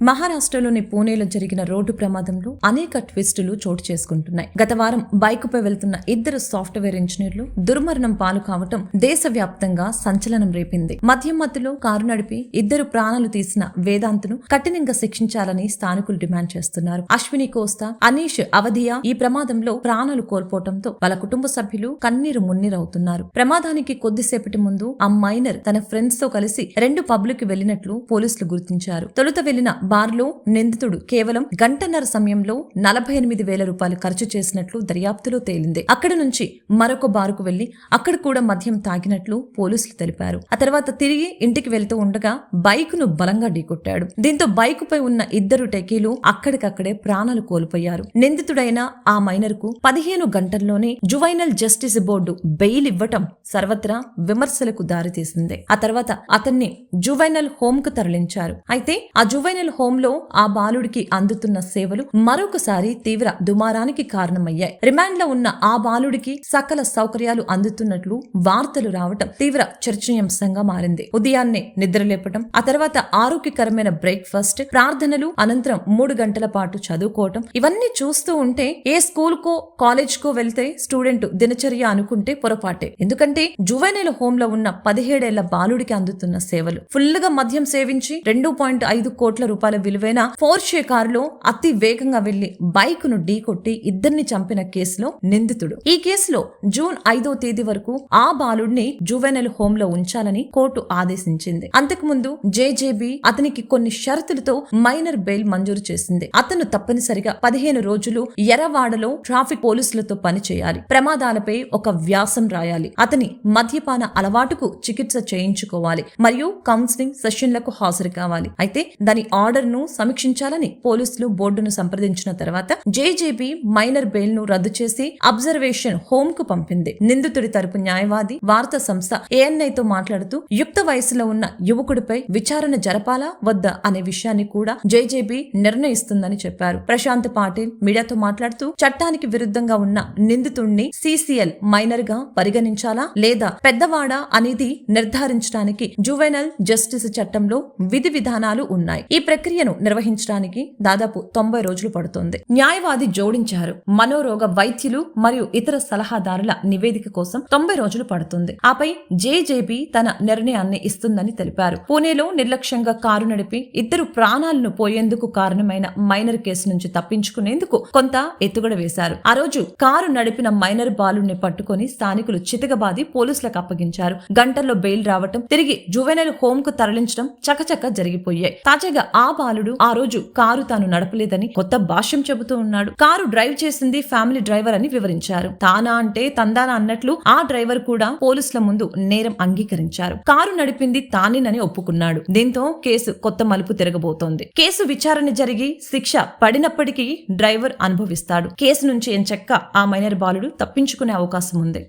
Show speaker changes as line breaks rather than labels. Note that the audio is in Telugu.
మహారాష్ట్రలోని పూణేలో జరిగిన రోడ్డు ప్రమాదంలో అనేక ట్విస్టులు చోటు చేసుకుంటున్నాయి. గత వారం బైకుపై వెళ్తున్న ఇద్దరు సాఫ్ట్వేర్ ఇంజనీర్లు దుర్మరణం పాలు కావటం దేశవ్యాప్తంగా సంచలనం రేపింది. మధ్య మధ్యలో కారు నడిపి ఇద్దరు ప్రాణాలు తీసిన వేదాంతును కఠినంగా శిక్షించాలని స్థానికులు డిమాండ్ చేస్తున్నారు. అశ్విని కోస్తా అనీష్ అవధియా ఈ ప్రమాదంలో ప్రాణాలు కోల్పోవడంతో వాళ్ళ కుటుంబ సభ్యులు కన్నీరు మున్నీరవుతున్నారు. ప్రమాదానికి కొద్దిసేపటి ముందు ఆ మైనర్ తన ఫ్రెండ్స్తో కలిసి రెండు పబ్లిక్ వెళ్ళినట్లు పోలీసులు గుర్తించారు. తొలుత వెళ్ళిన బార్లో నిందితుడు కేవలం గంటన్నర సమయంలో నలభై ఎనిమిది వేల రూపాయలు ఖర్చు చేసినట్లు దర్యాప్తులో తేలింది. అక్కడి నుంచి మరొక బారుకు వెళ్ళి అక్కడ కూడా మద్యం తాగినట్లు పోలీసులు తెలిపారు. ఆ తర్వాత తిరిగి ఇంటికి వెళ్తూ ఉండగా బైక్ను బలంగా ఢీకొట్టాడు. దీంతో బైక్ పై ఉన్న ఇద్దరు టెకీలు అక్కడికక్కడే ప్రాణాలు కోల్పోయారు. నిందితుడైన ఆ మైనర్కు పదిహేను గంటల్లోనే జువైనల్ జస్టిస్ బోర్డు బెయిల్ ఇవ్వటం సర్వత్రా విమర్శలకు దారితీసింది. ఆ తర్వాత అతన్ని జువైనల్ హోమ్కు తరలించారు. అయితే ఆ జువైనల్ హోమ్లో ఆ బాలుడికి అందుతున్న సేవలు మరొకసారి తీవ్ర దుమారానికి కారణమయ్యాయి. రిమాండ్లో ఉన్న ఆ బాలుడికి సకల సౌకర్యాలు అందుతున్నట్లు వార్తలు రావటం తీవ్ర చర్చనీయాంశంగా మారింది. ఉదయాన్నే నిద్రలేపటం ఆ తర్వాత ఆరోగ్యకరమైన బ్రేక్ఫాస్ట్ ప్రార్థనలు అనంతరం మూడు గంటల పాటు చదువుకోవటం ఇవన్నీ చూస్తూ ఉంటే ఏ స్కూల్ కో కాలేజ్ కో వెళ్తే స్టూడెంట్ దినచర్య అనుకుంటే పొరపాటే. ఎందుకంటే జువైనల్ హోమ్లో ఉన్న పదిహేడేళ్ళ బాలుడికి అందుతున్న సేవలు ఫుల్గా మద్యం సేవించి రెండు పాయింట్ ఐదు కోట్ల రూపాయలు విలువైన ఫోర్షే కారులో అతి వేగంగా వెళ్ళి బైక్ను ఢీకొట్టి ఇద్దరిని చంపిన కేసులో నిందితుడు. ఈ కేసులో జూన్ ఐదో తేదీ వరకు ఆ బాలుడిని జువెనల్ హోమ్లో ఉంచాలని కోర్టు ఆదేశించింది. అంతకుముందు జేజేబీ అతనికి కొన్ని షరతులతో మైనర్ బెయిల్ మంజూరు చేసింది. అతను తప్పనిసరిగా పదిహేను రోజులు ఎర్రవాడలో ట్రాఫిక్ పోలీసులతో పనిచేయాలి ప్రమాదాలపై ఒక వ్యాసం రాయాలి. అతని మద్యపాన అలవాటుకు చికిత్స చేయించుకోవాలి. మరియు కౌన్సిలింగ్ సెషన్లకు హాజరు కావాలి. అయితే దాని ఆర్డర్ ఆర్డర్ను సమీక్షించాలని పోలీసులు బోర్డును సంప్రదించిన తర్వాత జేజేబీ మైనర్ బెయిల్ను రద్దు చేసి అబ్జర్వేషన్ హోమ్కు పంపింది. నిందితుడి తరపు న్యాయవాది వార్తా సంస్థ ఏఎన్ఐ తో మాట్లాడుతూ యుక్త వయసులో ఉన్న యువకుడిపై విచారణ జరపాలా? వద్దా? అనే విషయాన్ని కూడా జేజేబీ నిర్ణయిస్తుందని చెప్పారు. ప్రశాంత్ పాటిల్ మీడియాతో మాట్లాడుతూ చట్టానికి విరుద్ధంగా ఉన్న నిందితుడిని సిసిఎల్ మైనర్గా పరిగణించాలా? లేదా పెద్దవాడా? అనేది నిర్ధారించడానికి జువెనల్ జస్టిస్ చట్టంలో విధి విధానాలు ఉన్నాయి. ఈ ప్రక్రియను నిర్వహించడానికి దాదాపు తొంభై రోజులు పడుతుంది. న్యాయవాది జోడించారు. మనోరోగ వైద్యులు మరియు ఇతర సలహాదారుల నివేదిక కోసం తొంభై రోజులు పడుతుంది. ఆపై జేజేబీ తన నిర్ణయాన్ని ఇస్తుందని తెలిపారు. పూణేలో నిర్లక్ష్యంగా కారు నడిపి ఇద్దరు ప్రాణాలను పోయేందుకు కారణమైన మైనర్ కేసు నుంచి తప్పించుకునేందుకు కొంత ఎత్తుగడ వేశారు. ఆ రోజు కారు నడిపిన మైనర్ బాలుని పట్టుకొని స్థానికులు చితకబాది పోలీసులకు అప్పగించారు. గంటల్లో బెయిల్ రావటం తిరిగి జువెనల్ హోమ్కు తరలించడం చకచక జరిగిపోయాయి. తాజాగా ఆ బాలుడు ఆ రోజు కారు తాను నడపలేదని కొత్త భాష్యం చెబుతూ ఉన్నాడు. కారు డ్రైవ్ చేసింది ఫ్యామిలీ డ్రైవర్ అని వివరించారు. తానా అంటే తందానా అన్నట్లు ఆ డ్రైవర్ కూడా పోలీసుల ముందు నేరం అంగీకరించారు. కారు నడిపింది తానేనని ఒప్పుకున్నాడు. దీంతో కేసు కొత్త మలుపు తిరగబోతోంది. కేసు విచారణ జరిగి శిక్ష పడినప్పటికీ డ్రైవర్ అనుభవిస్తాడు. కేసు నుంచి ఎంచక్క ఆ మైనర్ బాలుడు తప్పించుకునే అవకాశం ఉంది.